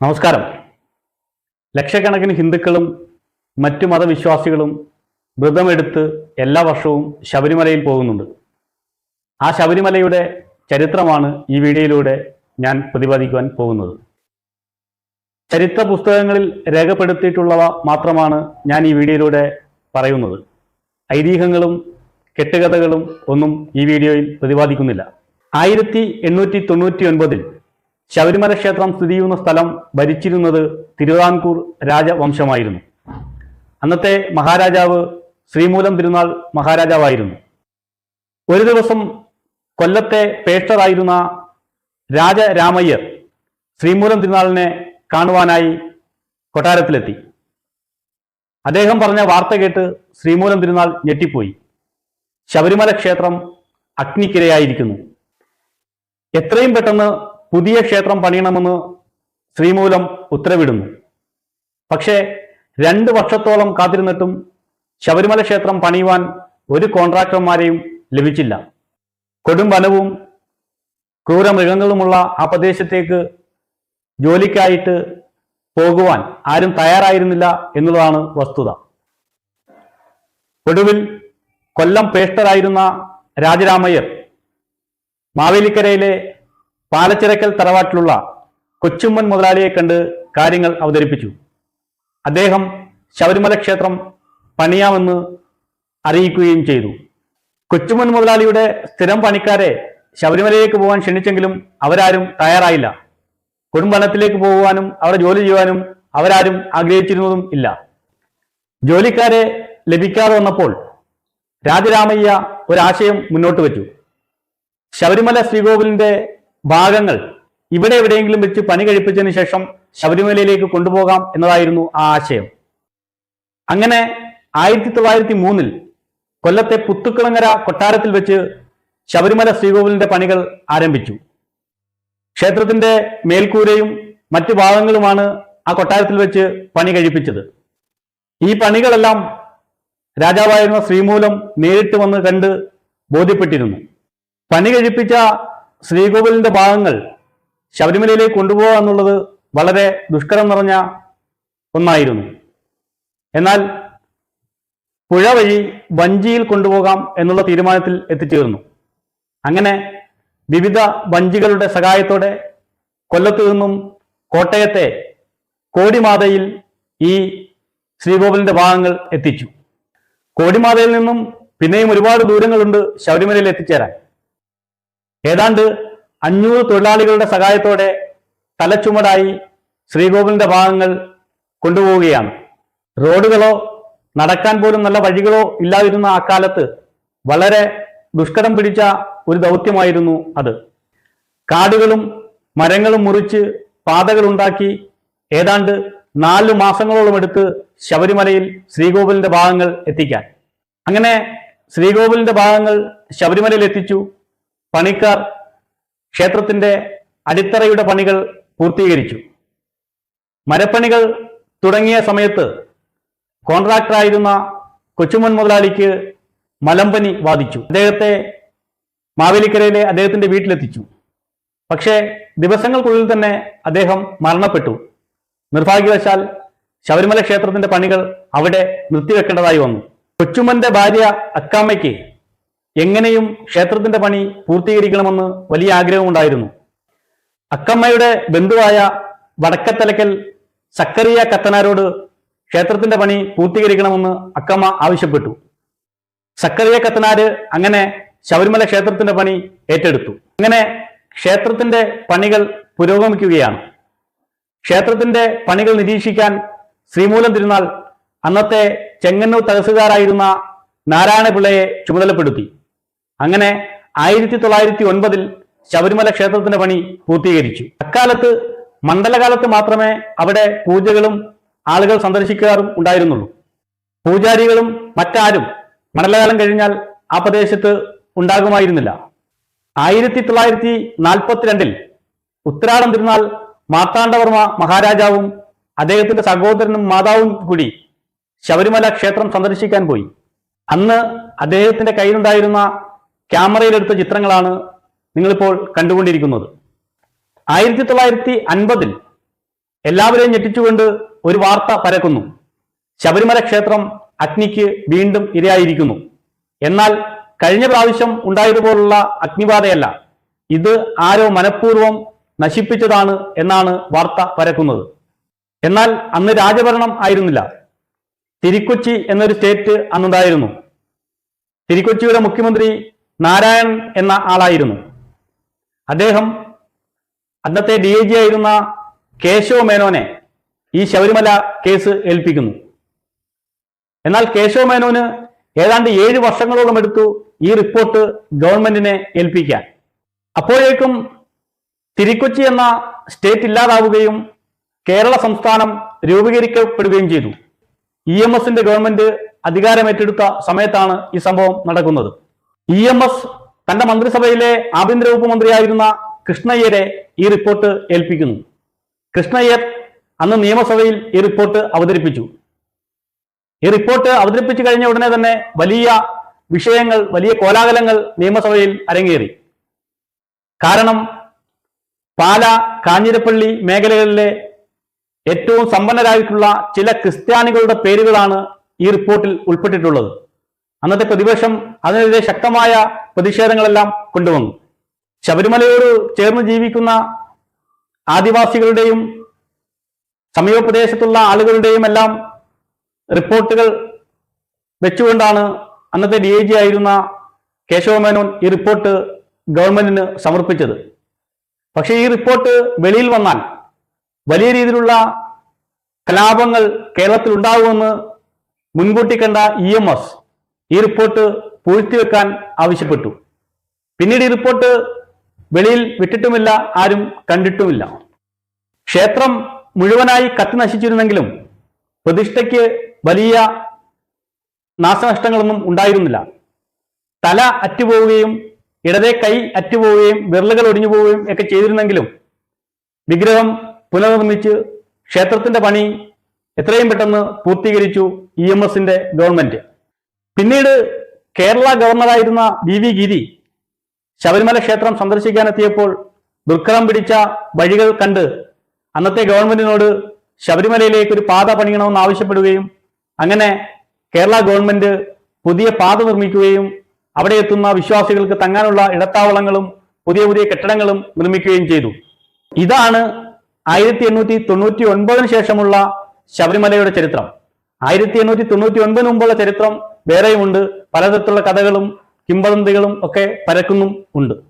നമസ്കാരം. ലക്ഷക്കണക്കിന് ഹിന്ദുക്കളും മറ്റു മതവിശ്വാസികളും വ്രതമെടുത്ത് എല്ലാ വർഷവും ശബരിമലയിൽ പോകുന്നുണ്ട്. ആ ശബരിമലയുടെ ചരിത്രമാണ് ഈ വീഡിയോയിലൂടെ ഞാൻ പ്രതിപാദിക്കുവാൻ പോകുന്നത്. ചരിത്ര പുസ്തകങ്ങളിൽ രേഖപ്പെടുത്തിയിട്ടുള്ളവ മാത്രമാണ് ഞാൻ ഈ വീഡിയോയിലൂടെ പറയുന്നത്. ഐതിഹ്യങ്ങളും കെട്ടുകഥകളും ഒന്നും ഈ വീഡിയോയിൽ പ്രതിപാദിക്കുന്നില്ല. ആയിരത്തി എണ്ണൂറ്റി തൊണ്ണൂറ്റി ഒൻപതിൽ ശബരിമല ക്ഷേത്രം സ്ഥിതി ചെയ്യുന്ന സ്ഥലം ഭരിച്ചിരുന്നത് തിരുവിതാംകൂർ രാജവംശമായിരുന്നു. അന്നത്തെ മഹാരാജാവ് ശ്രീമൂലം തിരുനാൾ മഹാരാജാവായിരുന്നു. ഒരു ദിവസം കൊല്ലത്തെ പേഷ്ടറായിരുന്ന രാജരാമയ്യർ ശ്രീമൂലം തിരുനാളിനെ കാണുവാനായി കൊട്ടാരത്തിലെത്തി. അദ്ദേഹം പറഞ്ഞ വാർത്ത കേട്ട് ശ്രീമൂലം തിരുനാൾ ഞെട്ടിപ്പോയി. ശബരിമല ക്ഷേത്രം അഗ്നിക്കിരയായിരിക്കുന്നു. എത്രയും പെട്ടെന്ന് പുതിയ ക്ഷേത്രം പണിയണമെന്ന് ശ്രീമൂലം ഉത്തരവിടുന്നു. പക്ഷേ രണ്ട് വർഷത്തോളം കാത്തിരുന്നിട്ടും ശബരിമല ക്ഷേത്രം പണിയുവാൻ ഒരു കോൺട്രാക്ടർമാരെയും ലഭിച്ചില്ല. കൊടും വനവും ക്രൂരമൃഗങ്ങളുമുള്ള ആ പ്രദേശത്തേക്ക് ജോലിക്കായിട്ട് പോകുവാൻ ആരും തയ്യാറായിരുന്നില്ല എന്നുള്ളതാണ് വസ്തുത. ഒടുവിൽ കൊല്ലം പേഷ്ടരായിരുന്ന രാജരാമയ്യർ മാവേലിക്കരയിലെ പാലച്ചിറക്കൽ തറവാട്ടിലുള്ള കൊച്ചുമ്മൻ മുതലാളിയെ കണ്ട് കാര്യങ്ങൾ അവതരിപ്പിച്ചു. അദ്ദേഹം ശബരിമല ക്ഷേത്രം പണിയാമെന്ന് അറിയിക്കുകയും ചെയ്തു. കൊച്ചുമ്മൻ മുതലാളിയുടെ സ്ഥിരം പണിക്കാരെ ശബരിമലയിലേക്ക് പോകാൻ ക്ഷണിച്ചെങ്കിലും അവരാരും തയ്യാറായില്ല. കുടുംബനത്തിലേക്ക് പോകുവാനും അവിടെ ജോലി ചെയ്യുവാനും അവരാരും ആഗ്രഹിച്ചിരുന്നതും ഇല്ല. ജോലിക്കാരെ ലഭിക്കാതെ വന്നപ്പോൾ രാജരാമയ്യ ഒരാശയം മുന്നോട്ട് വച്ചു. ശബരിമല ശ്രീകോവിലിന്റെ ഭാഗങ്ങൾ ഇവിടെ എവിടെയെങ്കിലും വെച്ച് പണി കഴിപ്പിച്ചതിന് ശേഷം ശബരിമലയിലേക്ക് കൊണ്ടുപോകാം എന്നതായിരുന്നു ആ ആശയം. അങ്ങനെ ആയിരത്തി തൊള്ളായിരത്തി മൂന്നിൽ കൊല്ലത്തെ പുത്തുക്കുളങ്ങര കൊട്ടാരത്തിൽ വെച്ച് ശബരിമല ശ്രീകോവിലിന്റെ പണികൾ ആരംഭിച്ചു. ക്ഷേത്രത്തിന്റെ മേൽക്കൂരയും മറ്റു ഭാഗങ്ങളുമാണ് ആ കൊട്ടാരത്തിൽ വെച്ച് പണി കഴിപ്പിച്ചത്. ഈ പണികളെല്ലാം രാജാവായിരുന്ന ശ്രീമൂലം നേരിട്ട് വന്ന് കണ്ട് ബോധ്യപ്പെട്ടിരുന്നു. പണി കഴിപ്പിച്ച ശ്രീകോവിലിന്റെ ഭാഗങ്ങൾ ശബരിമലയിലേക്ക് കൊണ്ടുപോകുക എന്നുള്ളത് വളരെ ദുഷ്കരം നിറഞ്ഞ ഒന്നായിരുന്നു. എന്നാൽ പുഴ വഴി വഞ്ചിയിൽ കൊണ്ടുപോകാം എന്നുള്ള തീരുമാനത്തിൽ എത്തിച്ചേർന്നു. അങ്ങനെ വിവിധ വഞ്ചികളുടെ സഹായത്തോടെ കൊല്ലത്തു നിന്നും കോട്ടയത്തെ കോടിമാതയിൽ ഈ ശ്രീകോവിലിന്റെ ഭാഗങ്ങൾ എത്തിച്ചു. കോടിമാതയിൽ നിന്നും പിന്നെയും ഒരുപാട് ദൂരങ്ങളുണ്ട് ശബരിമലയിൽ എത്തിച്ചേരാൻ. ഏതാണ്ട് അഞ്ഞൂറ് തൊഴിലാളികളുടെ സഹായത്തോടെ തലച്ചുമടായി ശ്രീകോവിലിന്റെ ഭാഗങ്ങൾ കൊണ്ടുപോവുകയാണ്. റോഡുകളോ നടക്കാൻ പോലും നല്ല വഴികളോ ഇല്ലാതിരുന്ന ആ കാലത്ത് വളരെ ദുഷ്കരം പിടിച്ച ഒരു ദൗത്യമായിരുന്നു അത്. കാടുകളും മരങ്ങളും മുറിച്ച് പാതകൾ ഉണ്ടാക്കി ഏതാണ്ട് നാലു മാസങ്ങളോളം എടുത്ത് ശബരിമലയിൽ ശ്രീകോവിലിന്റെ ഭാഗങ്ങൾ എത്തിക്കാൻ. അങ്ങനെ ശ്രീകോവിലിന്റെ ഭാഗങ്ങൾ ശബരിമലയിൽ എത്തിച്ചു. പണിക്കാർ ക്ഷേത്രത്തിന്റെ അടിത്തറയുടെ പണികൾ പൂർത്തീകരിച്ചു. മരപ്പണികൾ തുടങ്ങിയ സമയത്ത് കോൺട്രാക്ടറായിരുന്ന കൊച്ചുമൻ മുതലാളിക്ക് മലമ്പനി ബാധിച്ചു അദ്ദേഹത്തെ മാവേലിക്കരയിലെ അദ്ദേഹത്തിന്റെ വീട്ടിലെത്തിച്ചു. പക്ഷേ ദിവസങ്ങൾക്കുള്ളിൽ തന്നെ അദ്ദേഹം മരണപ്പെട്ടു. നിർഭാഗ്യവശാൽ ശബരിമല ക്ഷേത്രത്തിന്റെ പണികൾ അവിടെ നിർത്തിവെക്കേണ്ടതായി വന്നു. കൊച്ചുമന്റെ ഭാര്യ അക്കാമ്മയ്ക്ക് എങ്ങനെയും ക്ഷേത്രത്തിന്റെ പണി പൂർത്തീകരിക്കണമെന്ന് വലിയ ആഗ്രഹമുണ്ടായിരുന്നു. അക്കമ്മയുടെ ബന്ധുവായ വടക്കത്തലക്കൽ സക്കറിയ കത്തനാരോട് ക്ഷേത്രത്തിന്റെ പണി പൂർത്തീകരിക്കണമെന്ന് അക്കമ്മ ആവശ്യപ്പെട്ടു. സക്കറിയ കത്തനാര് അങ്ങനെ ശബരിമല ക്ഷേത്രത്തിന്റെ പണി ഏറ്റെടുത്തു. അങ്ങനെ ക്ഷേത്രത്തിന്റെ പണികൾ പുരോഗമിക്കുകയാണ്. ക്ഷേത്രത്തിന്റെ പണികൾ നിരീക്ഷിക്കാൻ ശ്രീമൂലം തിരുനാൾ അന്നത്തെ ചെങ്ങന്നൂർ തഹസിൽദാരായിരുന്ന നാരായണപിള്ളയെ ചുമതലപ്പെടുത്തി. അങ്ങനെ ആയിരത്തി തൊള്ളായിരത്തി ഒൻപതിൽ ശബരിമല ക്ഷേത്രത്തിന്റെ പണി പൂർത്തീകരിച്ചു. അക്കാലത്ത് മണ്ഡലകാലത്ത് മാത്രമേ അവിടെ പൂജകളും ആളുകൾ സന്ദർശിക്കാറും ഉണ്ടായിരുന്നുള്ളൂ. പൂജാരികളും മറ്റാരും മണ്ഡലകാലം കഴിഞ്ഞാൽ ആ പ്രദേശത്ത് ഉണ്ടാകുമായിരുന്നില്ല. ആയിരത്തി തൊള്ളായിരത്തി നാൽപ്പത്തിരണ്ടിൽ ഉത്തരാടം തിരുനാൾ മാർത്താണ്ഡവർമ്മ മഹാരാജാവും അദ്ദേഹത്തിന്റെ സഹോദരനും മാതാവും കൂടി ശബരിമല ക്ഷേത്രം സന്ദർശിക്കാൻ പോയി. അന്ന് അദ്ദേഹത്തിന്റെ കയ്യിലുണ്ടായിരുന്ന ക്യാമറയിലെടുത്ത ചിത്രങ്ങളാണ് നിങ്ങളിപ്പോൾ കണ്ടുകൊണ്ടിരിക്കുന്നത്. ആയിരത്തി തൊള്ളായിരത്തി അൻപതിൽ എല്ലാവരെയും ഞെട്ടിച്ചുകൊണ്ട് ഒരു വാർത്ത പരക്കുന്നു. ശബരിമല ക്ഷേത്രം അഗ്നിക്ക് വീണ്ടും ഇരയായിരിക്കുന്നു. എന്നാൽ കഴിഞ്ഞ പ്രാവശ്യം ഉണ്ടായതുപോലുള്ള അഗ്നിബാധയല്ല. ഇത് ആരോ മനഃപൂർവം നശിപ്പിച്ചതാണ് എന്നാണ് വാർത്ത പരക്കുന്നത്. എന്നാൽ അന്ന് രാജഭരണം ആയിരുന്നില്ല. തിരുക്കൊച്ചി എന്നൊരു സ്റ്റേറ്റ് അന്നുണ്ടായിരുന്നു. തിരുക്കൊച്ചിയുടെ മുഖ്യമന്ത്രി നാരായണൻ എന്ന ആളായിരുന്നു. അദ്ദേഹം അന്നത്തെ ഡി ഐ ജി ആയിരുന്ന കേശവ മേനോനെ ഈ ശബരിമല കേസ് ഏൽപ്പിക്കുന്നു. എന്നാൽ കേശവ മേനോന് ഏതാണ്ട് ഏഴ് വർഷങ്ങളോളം എടുത്തു ഈ റിപ്പോർട്ട് ഗവൺമെന്റിനെ ഏൽപ്പിക്കാൻ. അപ്പോഴേക്കും തിരിക്കൊച്ചി എന്ന സ്റ്റേറ്റ് ഇല്ലാതാവുകയും കേരള സംസ്ഥാനം രൂപീകരിക്കപ്പെടുകയും ചെയ്തു. ഇ എം എസിന്റെ ഗവൺമെന്റ് അധികാരമേറ്റെടുത്ത സമയത്താണ് ഈ സംഭവം നടക്കുന്നത്. ഇ എം എസ് തന്റെ മന്ത്രിസഭയിലെ ആഭ്യന്തര വകുപ്പ് മന്ത്രിയായിരുന്ന കൃഷ്ണയ്യരെ ഈ റിപ്പോർട്ട് ഏൽപ്പിക്കുന്നു. കൃഷ്ണയ്യർ അന്ന് നിയമസഭയിൽ ഈ റിപ്പോർട്ട് അവതരിപ്പിച്ചു. ഈ റിപ്പോർട്ട് അവതരിപ്പിച്ചു കഴിഞ്ഞ ഉടനെ തന്നെ വലിയ വിഷയങ്ങൾ വലിയ കോലാഹലങ്ങൾ നിയമസഭയിൽ അരങ്ങേറി. കാരണം പാല കാഞ്ഞിരപ്പള്ളി മേഖലകളിലെ ഏറ്റവും സമ്പന്നരായിട്ടുള്ള ചില ക്രിസ്ത്യാനികളുടെ പേരുകളാണ് ഈ റിപ്പോർട്ടിൽ ഉൾപ്പെട്ടിട്ടുള്ളത്. അന്നത്തെ പ്രതിപക്ഷം അതിനെതിരെ ശക്തമായ പ്രതിഷേധങ്ങളെല്ലാം കൊണ്ടുവന്നു. ശബരിമലയോട് ചേർന്ന് ജീവിക്കുന്ന ആദിവാസികളുടെയും സമീപപ്രദേശത്തുള്ള ആളുകളുടെയും എല്ലാം റിപ്പോർട്ടുകൾ വെച്ചുകൊണ്ടാണ് അന്നത്തെ ഡി ഐ ജി ആയിരുന്ന കേശവമേനോൻ ഈ റിപ്പോർട്ട് ഗവൺമെന്റിന് സമർപ്പിച്ചത്. പക്ഷേ ഈ റിപ്പോർട്ട് വെളിയിൽ വന്നാൽ വലിയ രീതിയിലുള്ള കലാപങ്ങൾ കേരളത്തിൽ ഉണ്ടാകുമെന്ന് മുൻകൂട്ടി കണ്ട ഇ എം എസ് ഈ റിപ്പോർട്ട് പൂഴ്ത്തിവെക്കാൻ ആവശ്യപ്പെട്ടു. പിന്നീട് ഈ റിപ്പോർട്ട് വെളിയിൽ വിട്ടിട്ടുമില്ല ആരും കണ്ടിട്ടുമില്ല. ക്ഷേത്രം മുഴുവനായി കത്തി നശിച്ചിരുന്നെങ്കിലും പ്രതിഷ്ഠയ്ക്ക് വലിയ നാശനഷ്ടങ്ങളൊന്നും ഉണ്ടായിരുന്നില്ല. തല അറ്റുപോവുകയും ഇടതേ കൈ അറ്റുപോവുകയും വിരലുകൾ ഒടിഞ്ഞു പോവുകയും ഒക്കെ ചെയ്തിരുന്നെങ്കിലും വിഗ്രഹം പുനർനിർമ്മിച്ച് ക്ഷേത്രത്തിന്റെ പണി എത്രയും പെട്ടെന്ന് പൂർത്തീകരിച്ചു ഇ എം എസിന്റെ ഗവൺമെന്റ്. പിന്നീട് കേരള ഗവർണറായിരുന്ന വി വി ഗിരി ശബരിമല ക്ഷേത്രം സന്ദർശിക്കാനെത്തിയപ്പോൾ ദുർഘടം പിടിച്ച വഴികൾ കണ്ട് അന്നത്തെ ഗവൺമെന്റിനോട് ശബരിമലയിലേക്ക് ഒരു പാത പണിയണമെന്ന് ആവശ്യപ്പെടുകയും അങ്ങനെ കേരള ഗവൺമെന്റ് പുതിയ പാത നിർമ്മിക്കുകയും അവിടെ എത്തുന്ന വിശ്വാസികൾക്ക് തങ്ങാനുള്ള ഇടത്താവളങ്ങളും പുതിയ പുതിയ കെട്ടിടങ്ങളും നിർമ്മിക്കുകയും ചെയ്തു. ഇതാണ് ആയിരത്തി എണ്ണൂറ്റി തൊണ്ണൂറ്റി ഒൻപതിന് ശേഷമുള്ള ശബരിമലയുടെ ചരിത്രം. ആയിരത്തി എണ്ണൂറ്റി തൊണ്ണൂറ്റി ഒൻപതിന് മുമ്പുള്ള ചരിത്രം വേറെയുമുണ്ട്. പലതരത്തിലുള്ള കഥകളും കിംവദന്തികളും ഒക്കെ പരക്കുന്നും ഉണ്ട്.